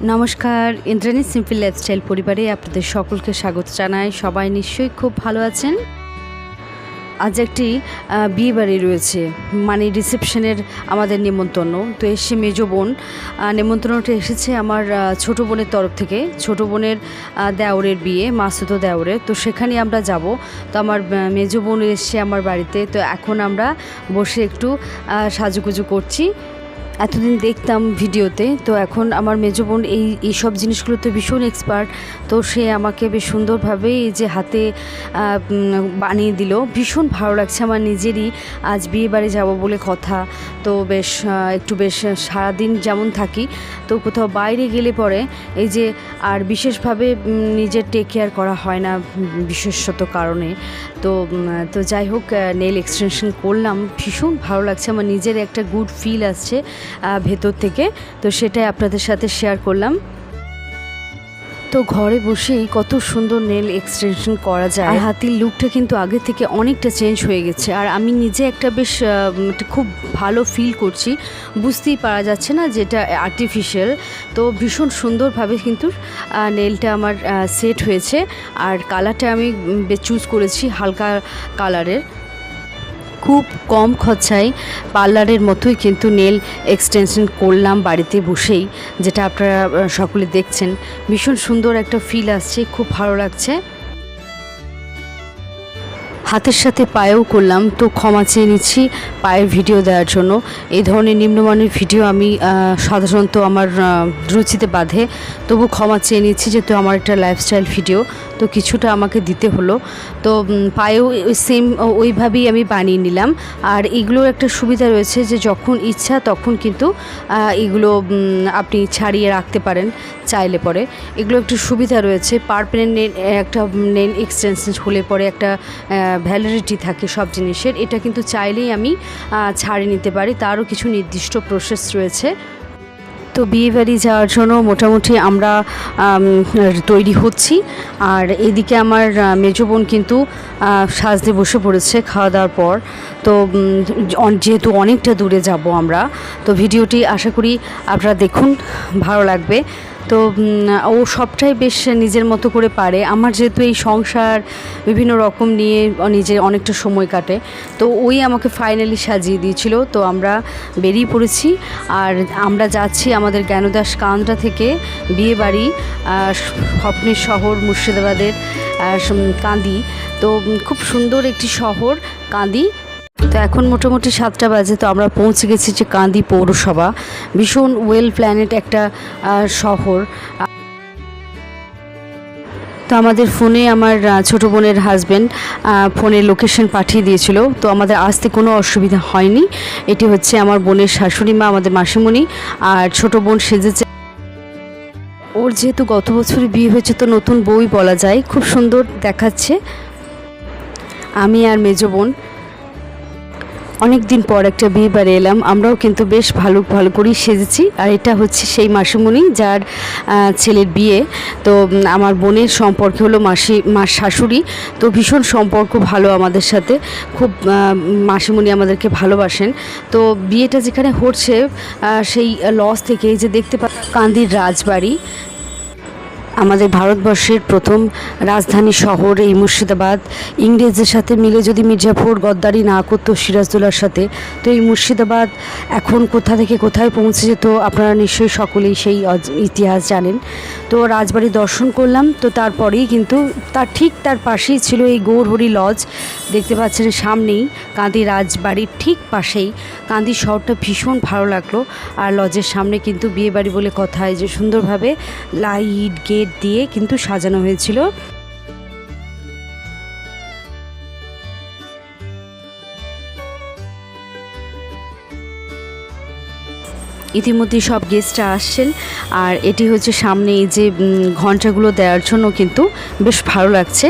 নমস্কার Indrani simple lifestyle পরিবারে আপনাদের সকলকে স্বাগত জানাই। সবাই নিশ্চয়ই খুব ভালো আছেন। আজ একটি বিয়ে বাড়ি রয়েছে। মানে রিসেপশনের আমাদের নেমন্তন্ন। তো এসে মেজো বোন। আহ, নেমন্তন্নটা এসেছে আমার ছোট বোনের তরফ থেকে। ছোট বোনের দেওরের বিয়ে মাসুতো দেওরের। তো সেখানে আমরা যাব। তো আমার মেজো বোন এসছে আমার বাড়িতে। তো এখন আমরা বসে একটু সাজুগুজু করছি। এতদিন দেখতাম ভিডিওতে, তো এখন আমার মেজো বোন এই এই সব জিনিসগুলোতে ভীষণ এক্সপার্ট তো সে আমাকে বেশ সুন্দরভাবে এই যে হাতে বানিয়ে দিল। ভীষণ ভালো লাগছে আমার নিজেরই আজ বিয়ে বাড়ি যাব বলে কথা। তো বেশ একটু বেশ সারাদিন যেমন থাকি, তো কোথাও বাইরে গেলে পরে এই যে আর বিশেষভাবে নিজের টেক কেয়ার করা হয় না বিশেষত কারণে। তো তো যাই হোক নেল এক্সটেনশন করলাম। ভীষণ ভালো লাগছে, আমার নিজের একটা গুড ফিল আসছে। ভেতর থেকে। তো সেটাই আপনাদের সাথে শেয়ার করলাম। তো ঘরে বসেই কত সুন্দর নেল এক্সটেনশন করা যায়। হাতির লুকটা কিন্তু আগে থেকে অনেকটা চেঞ্জ হয়ে গেছে। আর আমি নিজে একটা বেশ খুব ভালো ফিল করছি। বুঝতেই পারা যাচ্ছে না যেটা আর্টিফিশিয়াল তো ভীষণ সুন্দরভাবে কিন্তু নেলটা আমার সেট হয়েছে। আর কালারটা আমি চুজ করেছি হালকা কালারের খুব কম খরচায় পার্লারের মতোই কিন্তু নেল এক্সটেনশন করলাম বাড়িতে বসেই, যেটা আপনারা সকলে দেখছেন। ভীষণ সুন্দর একটা ফিল আসছে, খুব ভালো লাগছে। হাতের সাথে পায়েও করলাম, তো ক্ষমা চেয়ে নিচ্ছি পায়ের ভিডিও দেওয়ার জন্য। এই ধরনের নিম্নমানের ভিডিও আমি সাধারণত আমার রুচিতে বাঁধে। তবু ক্ষমা চেয়ে নিচ্ছি যেহেতু আমার একটা লাইফস্টাইল ভিডিও তো কিছুটা আমাকে দিতে হলো। তো পায়েও সেম ওইভাবেই আমি বানিয়ে নিলাম। আর এগুলোর একটা সুবিধা রয়েছে যে যখন ইচ্ছা তখন কিন্তু এগুলো আপনি ছাড়িয়ে রাখতে পারেন চাইলে পরে। এগুলো একটু সুবিধা রয়েছে। পারমানেন্ট একটা নেন এক্সটেনশন হলে পরে একটা ভ্যালিডিটি থাকে সব জিনিসের, এটা কিন্তু চাইলেই আমি ছাড়ে নিতে পারি। তারও কিছু নির্দিষ্ট প্রসেস রয়েছে। তো বিয়েবাড়ি যাওয়ার জন্য মোটামুটি আমরা তৈরি হচ্ছি। আর এদিকে আমার মেজো বোন কিন্তু সাজতে বসে পড়েছে খাওয়া দাওয়ার পর। তো যেহেতু অনেকটা দূরে যাব আমরা, তো ভিডিওটি আশা করি আপনারা দেখুন, ভালো লাগবে। তো ও সবটাই বেশ নিজের মতো করে পারে। আমার যেহেতু এই সংসার বিভিন্ন রকম নিয়ে নিজের অনেকটা সময় কাটে, তো ওই আমাকে ফাইনালি সাজিয়ে দিয়েছিল। তো আমরা বেরিয়ে পড়েছি আর আমরা যাচ্ছি আমাদের জ্ঞানদাস কান্দরা থেকে বিয়ে বাড়ি স্বপ্নের শহর মুর্শিদাবাদের কান্দি। তো খুব সুন্দর একটি শহর কান্দি। তো এখন মোটামুটি সাতটা বাজে, তো আমরা পৌঁছে গেছি যে কান্দি পৌরসভা। ভীষণ ওয়েল প্ল্যানেট একটা শহর। তো আমাদের ফোনে আমার ছোটো বোনের হাজব্যান্ড ফোনে লোকেশন পাঠিয়ে দিয়েছিল। তো আমাদের আসতে কোনো অসুবিধা হয়নি। এটি হচ্ছে আমার বোনের শাশুড়ি মা, আমাদের মাসিমণি আর ছোট বোন সেজেছে। ওর যেহেতু গত বছরে বিয়ে হয়েছে, তো নতুন বই বলা যায়। খুব সুন্দর দেখাচ্ছে। আমি আর মেজো বোন অনেক দিন পর একটা বিয়ে বাড়ি এলাম। আমরাও কিন্তু বেশ ভালো ভালো করেই সেজেছি। আর এটা হচ্ছে সেই মাসিমণি যার ছেলের বিয়ে। তো আমার বোনের সম্পর্কে হলো মাসি মার শাশুড়ি। তো ভীষণ সম্পর্ক ভালো আমাদের সাথে। খুব মাসিমণি আমাদেরকে ভালোবাসেন। তো বিয়েটা যেখানে হচ্ছে সেই লস থেকে যে দেখতে পা কান্দির রাজবাড়ি। আমাদের ভারতবর্ষের প্রথম রাজধানী শহর এই মুর্শিদাবাদ। ইংরেজদের সাথে মিলে যদি মির্জাফর গদ্দারি না করতো সিরাজদৌলার সাথে, তো এই মুর্শিদাবাদ এখন কোথা থেকে কোথায় পৌঁছে যেত আপনারা নিশ্চয়ই সকলেই সেই ইতিহাস জানেন। তো রাজবাড়ি দর্শন করলাম, তো তারপরেই কিন্তু তার ঠিক তার পাশেই ছিল এই গৌরহরি লজ দেখতে পাচ্ছেন সামনেই কাঁদি রাজবাড়ির ঠিক পাশেই। কান্দি শহরটা ভীষণ ভালো লাগল, আর লজের সামনে কিন্তু বিয়েবাড়ি বলে কথা, এই যে সুন্দরভাবে লাইট, গেট দিয়ে কিন্তু সাজানো হয়েছিল। ইতিমধ্যে সব গেস্টরা আসছেন, আর এটি হচ্ছে সামনে এই যে ঘন্টাগুলো দেওয়ার জন্য কিন্তু বেশ ভালো লাগছে।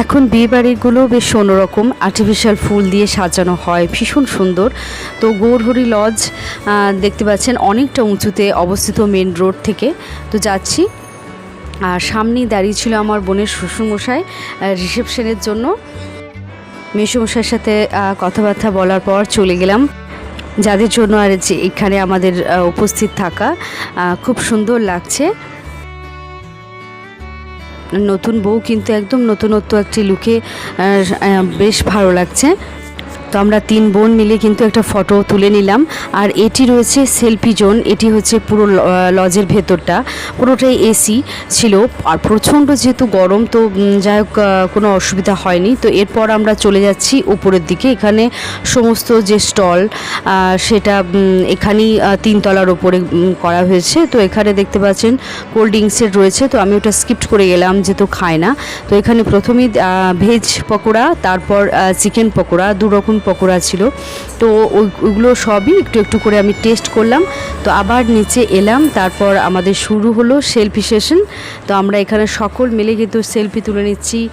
এখন বিয়েবাড়িগুলো বেশ অন্যরকম। আর্টিফিশিয়াল ফুল দিয়ে সাজানো হয়, ভীষণ সুন্দর। তো গৌরহরি লজ দেখতে পাচ্ছেন অনেকটা উঁচুতে অবস্থিত মেন রোড থেকে। তো যাচ্ছি। আর সামনেই দাঁড়িয়ে ছিল আমার বোনের শ্বশুরমশাই রিসেপশনের জন্য। মেসুমশাইয়ের সাথে কথাবার্তা বলার পর চলে গেলাম। যাদের জন্য আর এখানে আমাদের উপস্থিত থাকা খুব সুন্দর লাগছে। নতুন বউ কিন্তু একদম নতুনত্ব একটি লুকে বেশ ভালো লাগছে। তো আমরা তিন বোন মিলে কিন্তু একটা ফটো তুলে নিলাম। আর এটি রয়েছে সেলফি জোন এটি হচ্ছে পুরো লজের ভেতরটা। পুরোটাই এসি ছিল। আর প্রচণ্ড যেহেতু গরম, তো যাই হোক কোনো অসুবিধা হয়নি। তো এরপর আমরা চলে যাচ্ছি উপরের দিকে। এখানে সমস্ত যে স্টল সেটা এখানেই তিনতলার ওপরে করা হয়েছে। তো এখানে দেখতে পাচ্ছেন কোল্ড ড্রিঙ্কসের রয়েছে। তো আমি ওটা স্কিপ্ট করে গেলাম, যেহেতু খায় না। তো এখানে প্রথমেই ভেজ পকোড়া, তারপর চিকেন পকোড়া দু রকম পকোড়া ছিল। তো ওই- ওইগুলো সবই একটু একটু করে আমি টেস্ট করলাম। তো আবার নিচে এলাম, তারপর আমাদের শুরু হলো সেলফি সেশন তো আমরা এখানে সকল মিলে কিন্তু সেলফি তুলে নিচ্ছি।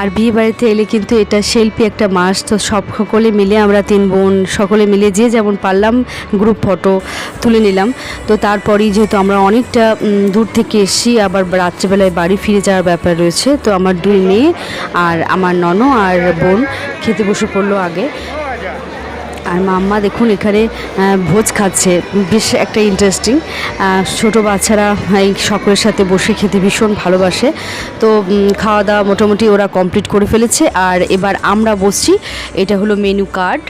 আর বিয়ে বাড়িতে এলে কিন্তু এটা শিল্পী একটা মাস, তো সব সকলে মিলে আমরা তিন বোন, সকলে মিলে যে যেমন পারলাম গ্রুপ ফটো তুলে নিলাম। তো তারপরেই যেহেতু আমরা অনেকটা দূর থেকে এসেছি, আবার রাত্রেবেলায় বাড়ি ফিরে যাওয়ার ব্যাপার রয়েছে, তো আমার দুই মেয়ে আর আমার নন আর বোন খেতে বসে পড়ল আগে। আর মাম্মা দেখুন এখানে ভোজ খাচ্ছে। বেশ একটা ইন্টারেস্টিং ছোট বাচ্চারা এই সকলের সাথে বসে খেতে ভীষণ ভালোবাসে। তো খাওয়া দাওয়া মোটামুটি ওরা কমপ্লিট করে ফেলেছে। আর এবার আমরা বসছি, এটা হলো মেনু কার্ড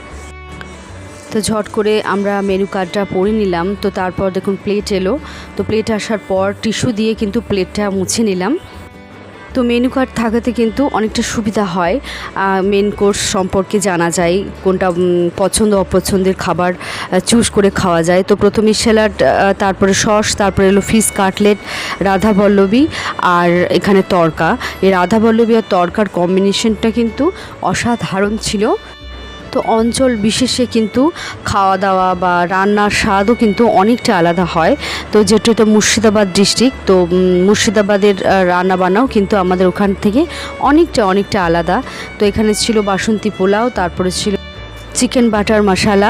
তো ঝট করে আমরা মেনু কার্ডটা পরে নিলাম। তো তারপর দেখুন প্লেট এলো। তো প্লেট আসার পর টিস্যু দিয়ে কিন্তু প্লেটটা মুছে নিলাম। তো মেনু কার্ড থাকাতে কিন্তু অনেকটা সুবিধা হয়। মেন কোর্স সম্পর্কে জানা যায় কোনটা পছন্দ, অপছন্দের খাবার চুজ করে খাওয়া যায়। তো প্রথমে স্যালাড তারপরে সস তারপরে এলো ফিশ কাটলেট রাধা বল্লভী আর এখানে তরকা। এই রাধা বল্লভী আর তরকার কম্বিনেশনটা কিন্তু অসাধারণ ছিল। তো অঞ্চল বিশেষে কিন্তু খাওয়া দাওয়া বা রান্নার স্বাদও কিন্তু অনেকটা আলাদা হয়। তো যেহেতু এটা মুর্শিদাবাদ ডিস্ট্রিক্ট, তো মুর্শিদাবাদের রান্নাবান্নাও রান্না বান্নাও কিন্তু আমাদের ওখান থেকে অনেকটা অনেকটা আলাদা। তো এখানে ছিল বাসন্তী পোলাও, তারপরে ছিল চিকেন বাটার মশালা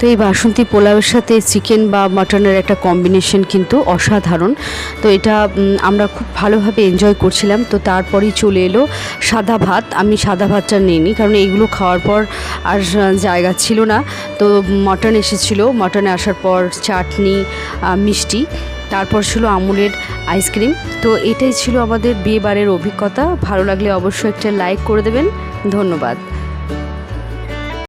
তো এই বাসন্তী পোলাওয়ের সাথে চিকেন বা মাটনের একটা কম্বিনেশন কিন্তু অসাধারণ। তো এটা আমরা খুব ভালোভাবে এনজয় করছিলাম। তো তারপরেই চলে এলো সাদা ভাত। আমি সাদা ভাতটা নিইনি, কারণ এইগুলো খাওয়ার পর আর জায়গা ছিল না। তো মটন এসেছিল। মটনে আসার পর চাটনি মিষ্টি, তারপর ছিল আমুলের আইসক্রিম তো এটাই ছিল আমাদের বিয়েবারের অভিজ্ঞতা। ভালো লাগলে অবশ্যই একটা লাইক করে দেবেন। ধন্যবাদ।